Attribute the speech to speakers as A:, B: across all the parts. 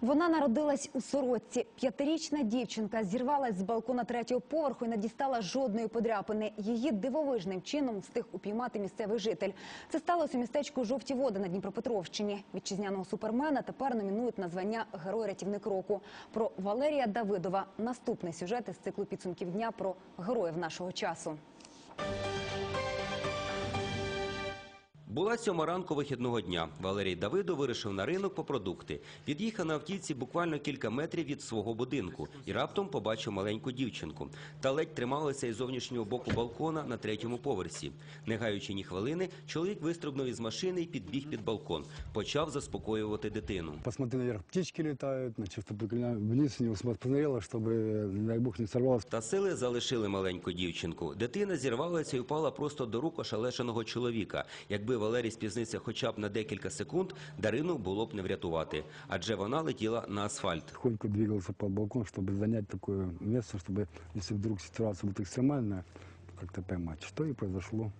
A: Вона народилась у сорочці. П'ятирічна дівчинка зірвалась з балкона третього поверху і не дістала жодної подряпини. Її дивовижним чином встиг упіймати місцевий житель. Це сталося у містечку Жовті води на Дніпропетровщині. Вітчизняного супермена тепер номінують на звання Герой-рятівник року. Про Валерія Давидова наступний сюжет із циклу підсумків дня про героїв нашого часу.
B: Була сьома ранку вихідного дня. Валерій Давидо вирішив на ринок по продукти. Під'їхав на автівці буквально кілька метрів від свого будинку і раптом побачив маленьку дівчинку. Та ледь трималася із зовнішнього боку балкона на третьому поверсі. Не гаючи ні хвилини, чоловік вистрибнув із машини і підбіг під балкон. Почав заспокоювати дитину.
C: Посмотри наверх, птички значит, чтобы вниз не посмотрела, чтобы, не дай бог, не сорвалась.
B: Та сили залишили маленьку дівчинку. Дитина зірвалася і впала просто до рук ошалешеного чоловіка. Якби Валерій спізнився хоча б на декілька секунд, Дарину було б не врятувати, адже вона летіла на асфальт.
C: Тихонько двигался по балкону, чтобы занять такое место, чтобы, если вдруг ситуация будет экстремальная, как-то поймать. Что и произошло.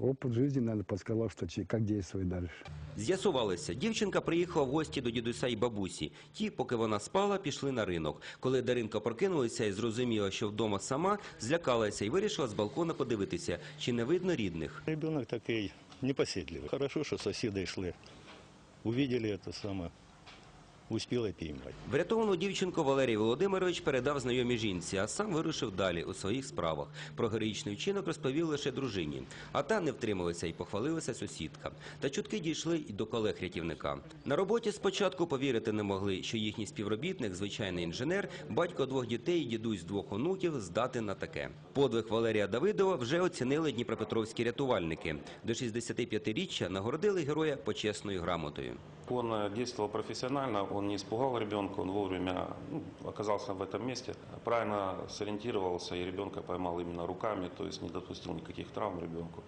C: Опыт жизни, наверное, подсказал, что че- как действовать дальше.
B: З'ясувалося, дівчинка приїхала в гості до дідуся і бабусі. Ті, поки вона спала, пішли на ринок. Коли Даринка прокинулася і зрозуміла, що вдома сама, злякалася і вирішила з балкона подивитися, чи не видно рідних.
D: Ребенок такой непоседливый. Хорошо, что соседи шли. Увидели это самое. Успела поймать.
B: Врятовану дівчинку Валерій Володимирович передав знайомій жінці, а сам вирушив далі у своїх справах. Про героїчний вчинок розповів лише дружині. А та не втрималася і похвалилася сусідка. Та чутки дійшли й до колег рятівника. На роботі спочатку повірити не могли, що їхній співробітник, звичайний інженер, батько двох дітей і дідусь двох онуків здати на таке. Подвиг Валерія Давидова вже оцінили дніпропетровські рятувальники. До 65-річчя нагородили героя почесною грамотою.
E: Он э, действовал профессионально, он не испугал ребенка, он вовремя ну, оказался в этом месте, правильно сориентировался и ребенка поймал именно руками, то есть не допустил никаких травм ребенку.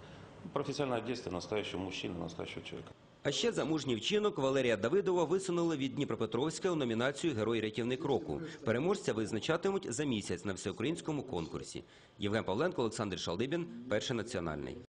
E: Профессиональное действие настоящего мужчины, настоящего человека.
B: А ще за мужній вчинок Валерія Давидова висунули від Дніпропетровська у номінацію Герой-рятівник року. Переможця визначатимуть за місяць на всеукраїнському конкурсі. Євген Павленко, Олександр Шалдибін, перший національний.